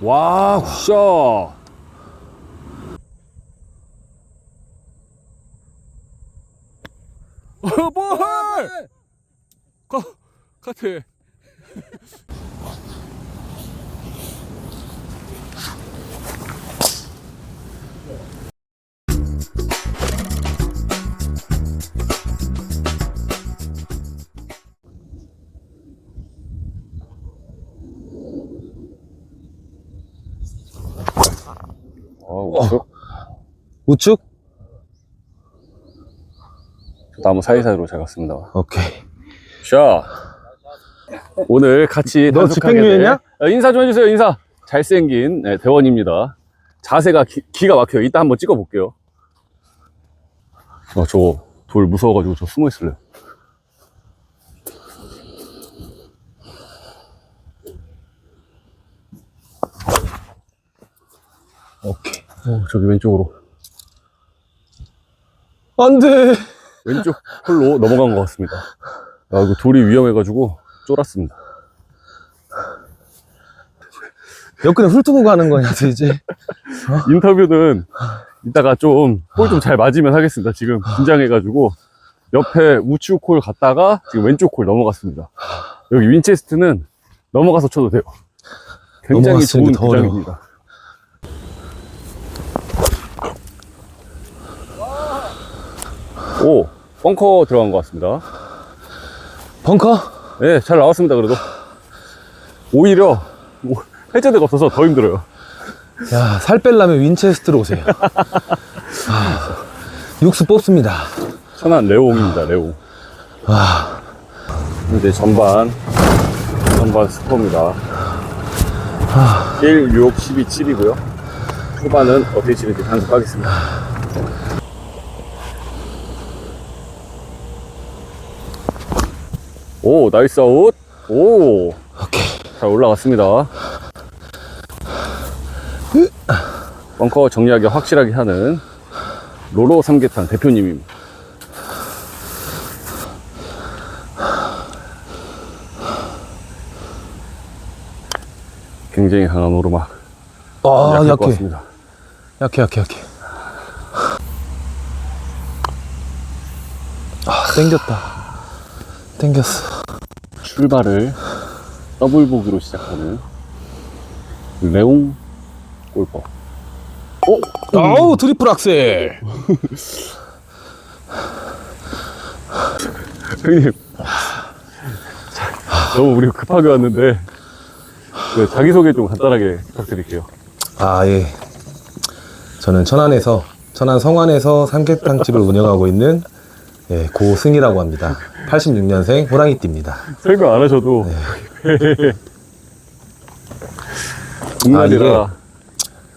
와, 굿샷. 어, 볼! 가, 카트. 우측. 우측? 나무 사이사이로 잘 갔습니다. 오케이. 샷. 오늘 같이 너 집행유예냐? 될- 어, 인사 좀 해주세요. 인사. 잘생긴 네, 대원입니다. 자세가 기, 기가 막혀요. 이따 한번 찍어볼게요. 아, 저거 돌 무서워가지고 저 숨어 있을래요. 오케이. 어, 저기 왼쪽으로. 안 돼. 왼쪽 홀로 넘어간 것 같습니다. 아, 이거 돌이 위험해가지고 쫄았습니다. 옆구리 훑고 가는 거냐, 이제. 인터뷰는 이따가 좀볼좀잘 맞으면 하겠습니다. 지금 긴장해가지고 옆에 우측 콜 갔다가 지금 왼쪽 콜 넘어갔습니다. 여기 윈체스트는 넘어가서 쳐도 돼요. 굉장히 좋은. 구장입니다. 오, 벙커 들어간 것 같습니다. 벙커? 네, 잘 나왔습니다. 그래도 오히려 뭐 해저드가 없어서 더 힘들어요. 야, 살 뺄라면 윈체스트로 오세요. 아, 육수 뽑습니다. 천안 레옹입니다, 레옹. 와, 이제 전반, 전반 스코어입니다. 1, 6, 12, 7이고요. 후반은 어떻게 치는지 단속하겠습니다. 오, 나이스 아웃. 오, 오케이. 잘 올라갔습니다. 벙커 정리하기 확실하게 하는 로로 삼계탕 대표님입니다. 굉장히 강한 오르막. 아, 약해. 같습니다. 약해, 약해, 약해. 아, 땡겼다. 땡겼어. 출발을 더블 보기로 시작하는 레옹 골퍼. 아우, 트리플 악셀. 형님, 너무 우리 급하게 왔는데 네, 자기 소개 좀 간단하게 부탁드릴게요. 아, 예. 저는 천안에서, 천안 성안에서 삼계탕집을 운영하고 있는 예, 고승이라고 합니다. 86년생 호랑이띠입니다. 설명 안 하셔도 네. 중간이라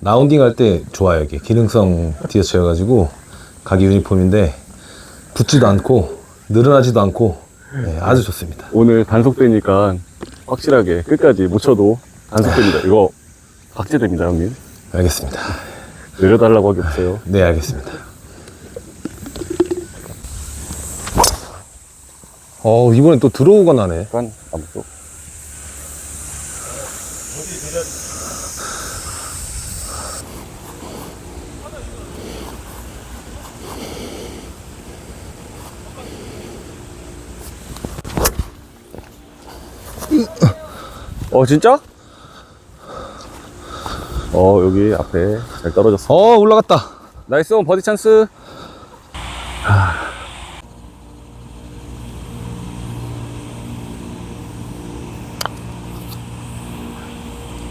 라운딩 할 때 좋아요, 이게. 기능성 티셔츠여가지고, 가기 유니폼인데, 붙지도 않고, 늘어나지도 않고, 예, 아주 좋습니다. 오늘 단속되니까 확실하게 끝까지 못 쳐도 단속됩니다. 이거 박제됩니다, 형님. 알겠습니다. 내려달라고 하기 없어요. 네, 알겠습니다. 어, 이번엔 또 들어오가 나네. 약간 아무튼 어 진짜? 어 여기 앞에 잘 떨어졌어 어, 올라갔다. 나이스 온 버디 찬스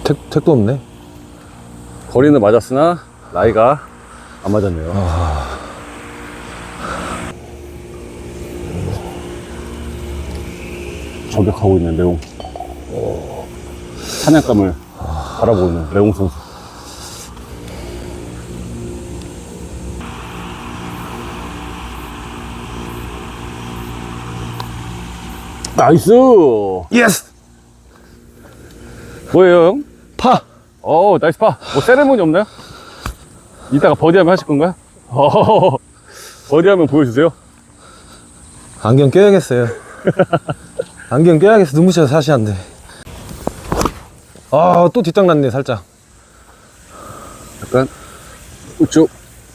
택, 택도 없네. 거리는 맞았으나 나이가 안 맞았네요 저격하고 있는 레옹 사냥감을 바라보고 있는 레옹 선수 나이스 예스! 뭐예요 형? 파! 어, 나이스 파. 뭐 세레모니 없나요? 이따가 버디하면 하실 건가요? 어, 버디하면 보여주세요. 안경 껴야겠어요. 안경 껴야겠어. 눈부셔서 사시 안 돼. 아, 또 뒷땅 났네, 살짝. 약간 우측.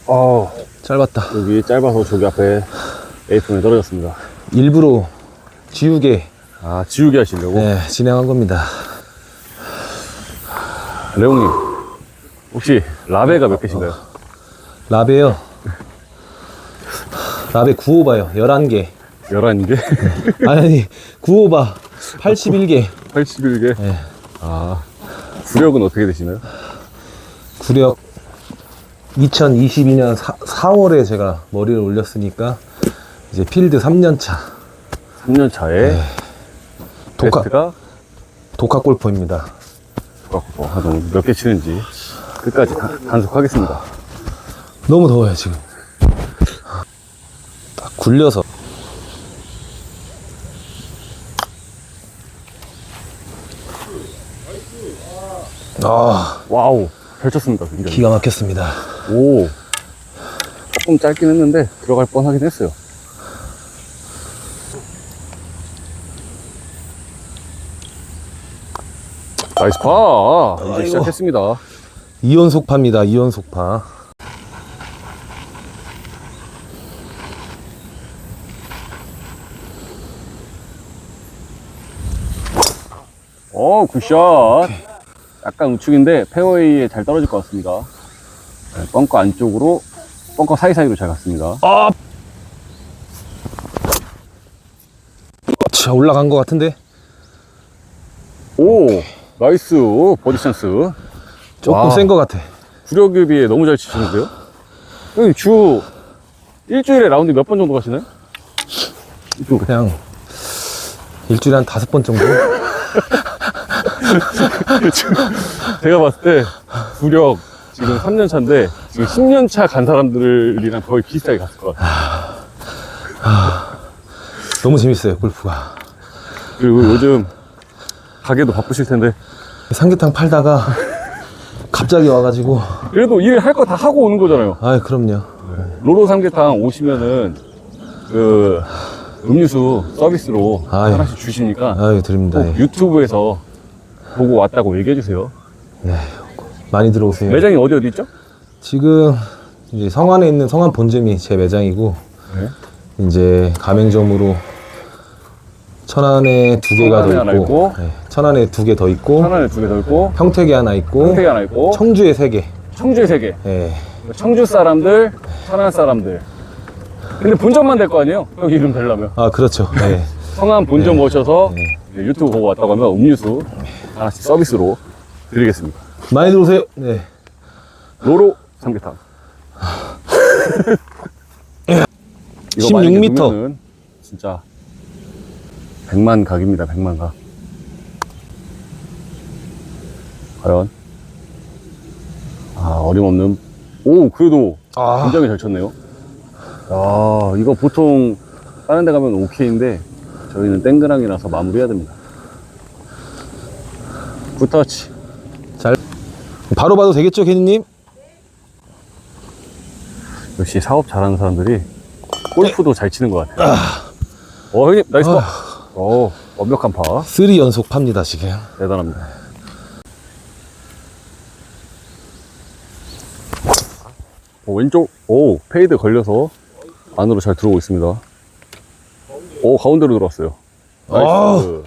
어, 짧았다. 여기 짧아서 저기 앞에 에이프에 떨어졌습니다. 일부러 지우개 아, 지우개 하시려고? 네, 진행한 겁니다. 레옹님, 혹시 라베가 몇 개신가요? 라베요. 라베 9호바요. 11개. 11개? 아니, 아니, 9호바 81개. 81개? 네. 아, 구력은 어떻게 되시나요? 구력 2022년 4, 월에 제가 머리를 올렸으니까 이제 필드 3년 차 3년 차에 독학, 베스트가 독학 골퍼입니다. 갖고 한몇개 치는지 끝까지 단- 단속하겠습니다. 너무 더워요, 지금. 딱 굴려서. 아, 와우, 펼쳤습니다. 굉장히. 기가 막혔습니다. 오, 조금 짧긴 했는데 들어갈 뻔하긴 했어요. 나이스 파! 이제 아이고. 시작했습니다. 이연속 파입니다, 이연속 파. 어, 굿샷. 약간 우측인데 페어웨이에 잘 떨어질 것 같습니다. 네, 벙커 안쪽으로, 벙커 사이사이로 잘 갔습니다. 아! 자, 올라간 것 같은데? 오, 나이스. 버디 찬스. 조금 와. 센것 같아. 구력에 비해 너무 잘 치시는데요? 형님 주 일주일에 라운드 몇 번 정도 가시나요? 그냥 일주일에 한 다섯 번 정도? 제가 봤을 때 구력 지금 3년 차인데 지금 10년 차 간 사람들이랑 거의 비슷하게 갔을 것 같아요. 너무 재밌어요, 골프가. 그리고 요즘 가게도 바쁘실 텐데 삼계탕 팔다가 갑자기 와가지고, 그래도 일 할 거 다 하고 오는 거잖아요. 아이, 그럼요. 로로 삼계탕 오시면은 그 음료수 서비스로 아유. 하나씩 주시니까 아유, 드립니다. 꼭 예. 유튜브에서 보고 왔다고 얘기해 주세요. 많이 들어오세요. 매장이 어디 어디 있죠? 지금 이제 성안에 있는 성안 본점이 제 매장이고 네. 이제 가맹점으로 천안에 두 개가 더 하나 있고, 있고. 네, 천안에 두 개 더 있고 하나에 두 개 더 있고 평택에 하나 있고 평택에 하나 있고 청주에 세 개. 청주에 세 개. 예. 청주 사람들, 천안 사람들. 근데 본점만 될 거 아니에요? 여기 이름 되려면. 아 그렇죠. 네. 성안 본점 오셔서 네. 이제 유튜브 보고 왔다고 하면 음료수 하나씩 서비스로 드리겠습니다. 많이 들어오세요. 네. 로로 삼계탕. 이거 16 만약에 미터. 넣으면은 진짜 100만 각입니다. 100만 각. 과연 아 어림없는 오 그래도 아, 굉장히 잘 쳤네요. 야 이거 보통 다른 데 가면 오케이인데 저희는 땡그랑이라서 마무리해야 됩니다. 굿터치. 잘. 바로 봐도 되겠죠, 케니님? 역시 사업 잘하는 사람들이 골프도 잘 치는 것 같아요. 어, 형님, 나이스 파. 어, 완벽한 파. 쓰리 연속 팝니다 지금. 대단합니다. 오, 왼쪽, 오, 페이드 걸려서 안으로 잘 들어오고 있습니다. 오, 가운데로 들어왔어요. 나이스.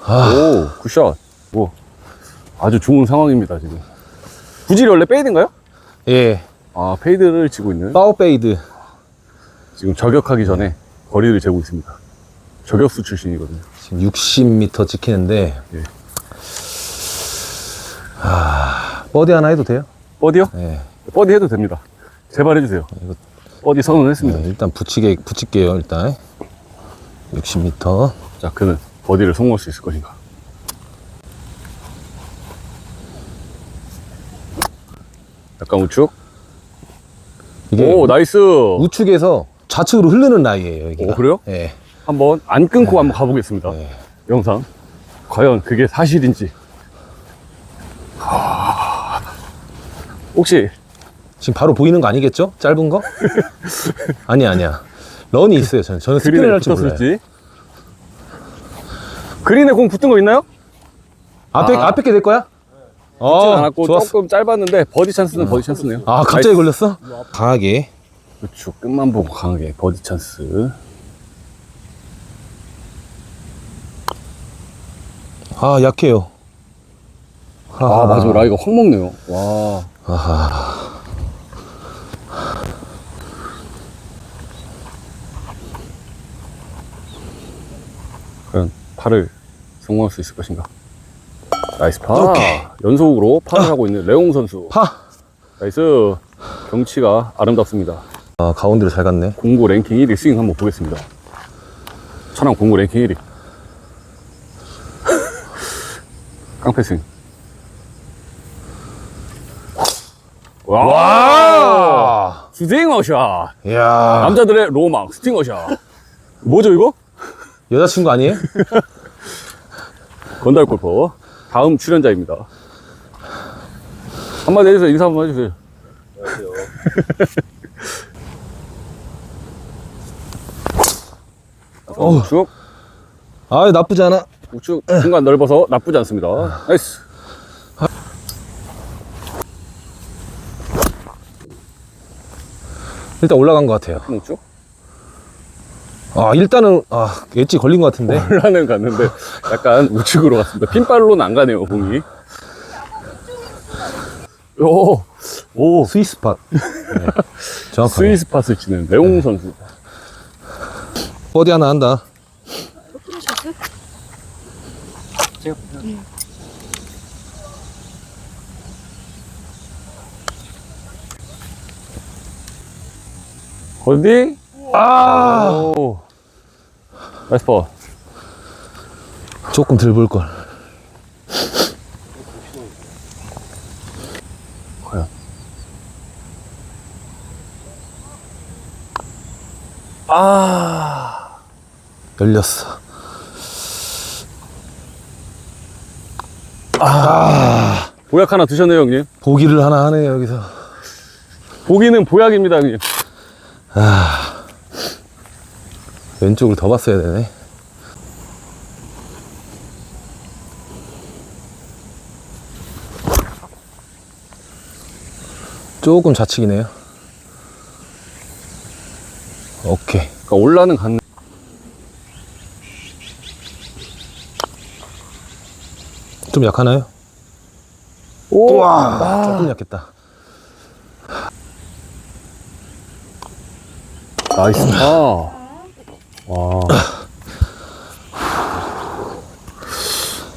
오, 굿샷. 뭐, 아주 좋은 상황입니다, 지금. 구질이 원래 페이드인가요? 예. 아, 페이드를 치고 있는. 파워 페이드. 지금 저격하기 전에 거리를 재고 있습니다. 저격수 출신이거든요. 지금 60m 찍히는데. 예. 아, 버디 하나 해도 돼요? 버디요? 예. 버디 해도 됩니다. 제발 해주세요. 이거- 버디 선언했습니다. 네, 일단 붙이게 붙일게요 일단 60m 자, 그는 버디를 성공할 수 있을 것인가? 약간 우측. 이게 오, 나이스. 우측에서 좌측으로 흐르는 라이예요 여기가 오, 그래요? 예. 한번 안 끊고 한번 가보겠습니다. 네. 영상. 과연 그게 사실인지. 하... 혹시 지금 바로 보이는 거 아니겠죠? 짧은 거? 아니 아니야 런이 있어요 저는 저는 스피를 그린에 할줄 몰라요 붙었을지? 그린에 공 붙은 거 있나요? 앞에 아. 앞에 게 될 거야? 어, 않았고 좋았어. 조금 짧았는데 버디 찬스는 버디 찬스네요. 아, 갑자기 걸렸어? 강하게. 그렇죠. 끝만 보고 강하게 버디 찬스. 아, 약해요. 아, 맞아. 라이가 확 먹네요. 와. 아하. 팔을 성공할 수 있을 것인가? 나이스 파. 오케이. 연속으로 파를 하고 있는 레옹 선수. 파! 나이스. 경치가 아름답습니다. 아, 가운데로 잘 갔네. 공구 랭킹 1위 스윙 한번 보겠습니다. 천왕 공구 랭킹 1위. 깡패 스윙. 와! 와! 스팅어샷. 이야. 남자들의 로망 스팅어샷. 뭐죠 이거? 여자친구 아니에요? 건달 골퍼. 다음 출연자입니다. 한마디 해주세요. 인사 한번 해주세요. 어우. 우측, 아, 나쁘지 않아. 우측 공간 넓어서 나쁘지 않습니다. 나이스. 일단 올라간 것 같아요. 우측. 아, 일단은, 아, 엣지 걸린 것 같은데. 올라는 갔는데 약간 우측으로 갔습니다. 핀발로는 안 가네요, 공이. 오, 오, 스위스 팟. 네. 정확하게. 스위스 팟을 치는 레옹 선수. 버디 하나 한다. 어디? 아! 오. 나이스 파. 조금 덜 볼걸. 과연. 아. 열렸어. 보약 하나 드셨네요, 형님. 보기를 하나 하네, 여기서. 보기는 보약입니다, 형님. 왼쪽을 더 봤어야 되네. 조금 좌측이네요. 오케이. 그러니까 올라는 갔네. 좀 약하나요? 오! 와, 조금 약했다. 나이스. 아. 와.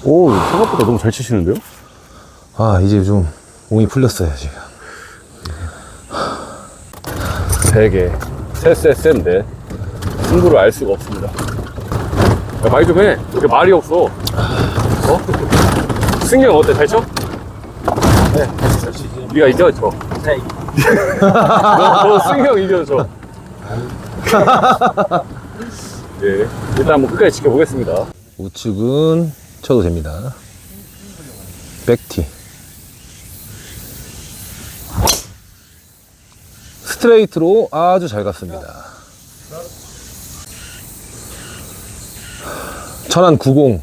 오, 생각보다 너무 잘 치시는데요? 아, 이제 좀 몸이 풀렸어요, 지금. 되게 쎄쎄쎄인데 승부를 알 수가 없습니다. 야, 말좀 해. 이렇게 말이 없어. 어? 승경 어때? 잘 쳐? 네, 잘 치지. 네가 이겨, 저. 네. 너, 너 승경 이겨, 저. 예. 일단 한번 끝까지 지켜보겠습니다. 우측은 쳐도 됩니다. 백티. 스트레이트로 아주 잘 갔습니다. 천안 90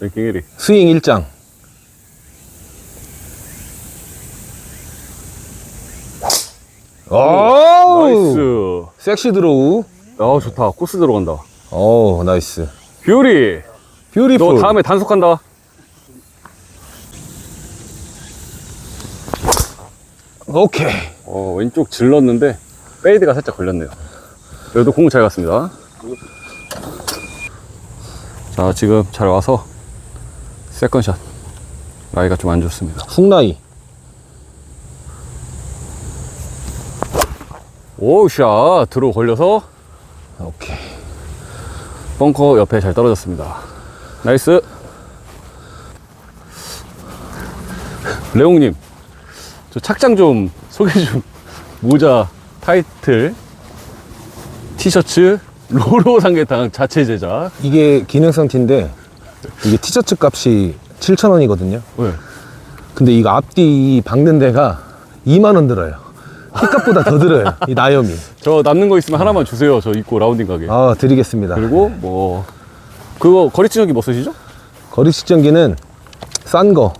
랭킹 1위. 스윙 1장. 오! 나이스. 섹시 드로우. 아, 좋다. 코스 들어간다. 오, 나이스. 뷰리. 뷰티풀. 너 다음에 단속한다. 오케이. 어, 왼쪽 질렀는데 페이드가 살짝 걸렸네요. 그래도 공 잘 갔습니다. 자, 지금 잘 와서 세컨샷. 라이가 좀 안 좋습니다. 훅라이. 오샷 들어 걸려서 오케이. 벙커 옆에 잘 떨어졌습니다. 나이스. 레옹님, 저 착장 좀 소개 좀. 모자, 타이틀, 티셔츠, 로로 삼계탕 자체 제작. 이게 기능성 티인데 이게 티셔츠 값이 7,000원이거든요. 네. 근데 이거 앞뒤 박는 데가 2만 원 들어요. 키값보다 더 들어요. 이 나염이. 저 남는 거 있으면 하나만 주세요. 저 입고 라운딩 가게. 아, 드리겠습니다. 그리고 뭐 그거 거리 측정기 뭐 쓰시죠? 거리 측정기는 싼 거.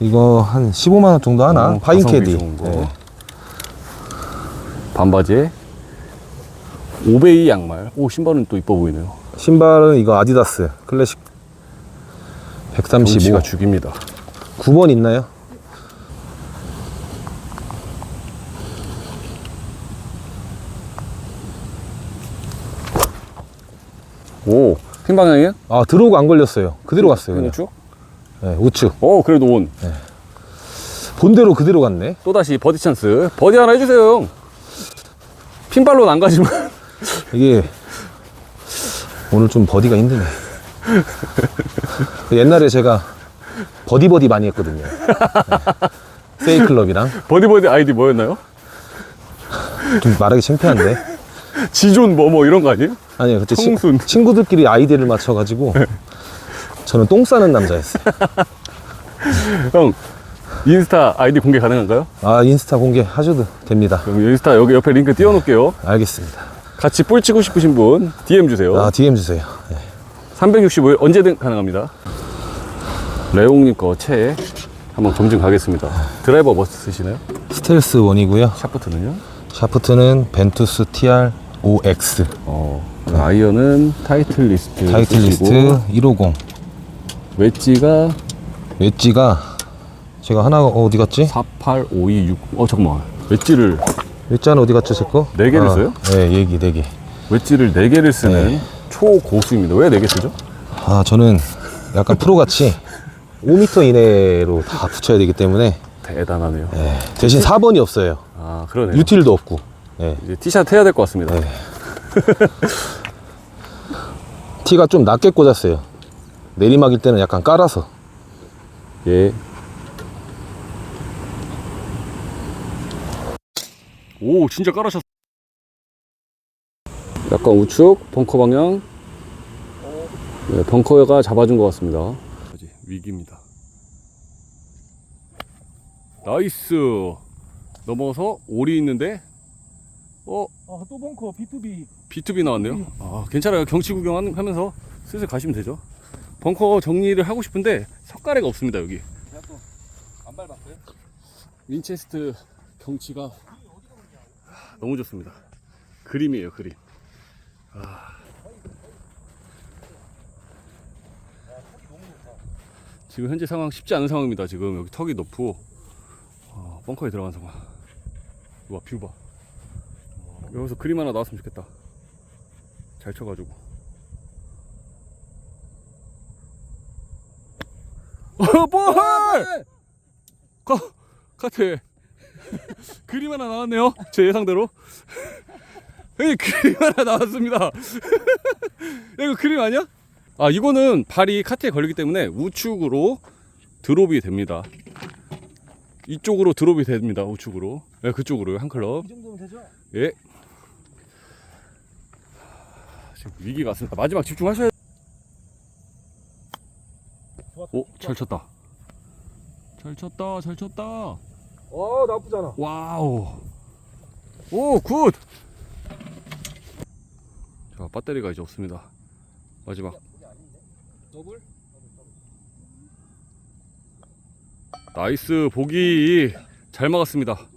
이거 한 15만 원 정도 하나? 어, 파인 가성비 캐디. 좋은 거. 네. 반바지에 오베이 양말. 오 신발은 또 이뻐 보이네요. 신발은 이거 아디다스 클래식 135. 경치가 죽입니다. 9번 있나요? 오, 핀 방향이에요? 아 들어오고 안 걸렸어요. 그대로 갔어요. 그냥. 쭉? 네, 우측. 어, 그래도 온. 본대로 그대로 갔네. 또다시 버디 찬스. 버디 하나 해주세요, 형. 핀발로는 안 가지만. 이게 오늘 좀 버디가 힘드네. 옛날에 제가 버디 버디 많이 했거든요. 네. 세이 클럽이랑 버디 버디 아이디 뭐였나요? 좀 말하기 창피한데. 지존 뭐뭐 이런 거 아니에요? 아니요 그때 친, 청순. 친구들끼리 아이디를 맞춰가지고 저는 똥 싸는 남자였어요. 형, 인스타 아이디 공개 가능한가요? 아 인스타 공개 하셔도 됩니다. 그럼 인스타 여기 옆에 링크 띄워놓을게요. 알겠습니다. 같이 볼 치고 싶으신 분 DM 주세요. 아 DM 주세요. 네. 365일 언제든 가능합니다. 레옹님 거채 한번 검증 가겠습니다. 드라이버 뭐 쓰시나요? 스텔스 원이고요. 샤프트는요? 샤프트는 벤투스 TR OX 어, 아이언은 타이틀 리스트 타이틀 리스트 쓰시고, 150 웨지가 웨지가 제가 하나가 어 디 갔지? 48526. 어 잠깐만. 웨지를 웨지는 어디 갔죠 제 거? 네 개를 아, 써요? 네 얘기 4개 웨지를 4개를 쓰는 네. 초고수입니다. 왜 4개 쓰죠? 아 저는 약간 프로같이 5m 이내로 다 붙여야 되기 때문에 대단하네요. 네, 대신 4번이 없어요 아 그러네요. 유틸도 없고 네. 이제 티샷 해야 될 것 같습니다. 네. 티가 좀 낮게 꽂았어요 내리막일 때는 약간 깔아서 예. 오, 진짜 깔아셨어. 약간 우측, 벙커 방향. 네, 벙커가 잡아준 것 같습니다. 위기입니다. 나이스. 넘어서 올이 있는데, 어, 아, 또 벙커 B2B B2B 나왔네요. 아, 괜찮아요. 경치 구경하면서 슬슬 가시면 되죠. 벙커 정리를 하고 싶은데 석가래가 없습니다, 여기. 제가 또안 밟았어요? 윈체스트 경치가 너무 좋습니다. 그림이에요, 그림. 아. 지금 현재 상황 쉽지 않은 상황입니다. 지금 여기 턱이 높고 어, 벙커에 들어간 상황. 와, 뷰 봐. 여기서 그림 하나 나왔으면 좋겠다. 잘 쳐가지고. 어, 볼! 카, 카트. 그림 하나 나왔네요. 제 예상대로. 형님, 그림 하나 나왔습니다. 이거 그림 아니야? 아, 이거는 발이 카트에 걸리기 때문에 우측으로 드롭이 됩니다. 이쪽으로 드롭이 됩니다. 우측으로. 네, 그쪽으로요. 한 클럽. 이 정도면 되죠? 예. 지금 위기가 왔습니다. 마지막 집중하셔야 오, 잘 쳤다. 잘 쳤다. 잘 쳤다. 어 나쁘잖아 와우. 오, 굿. 자, 배터리가 이제 없습니다. 마지막. 더블? 나이스 보기 잘 막았습니다.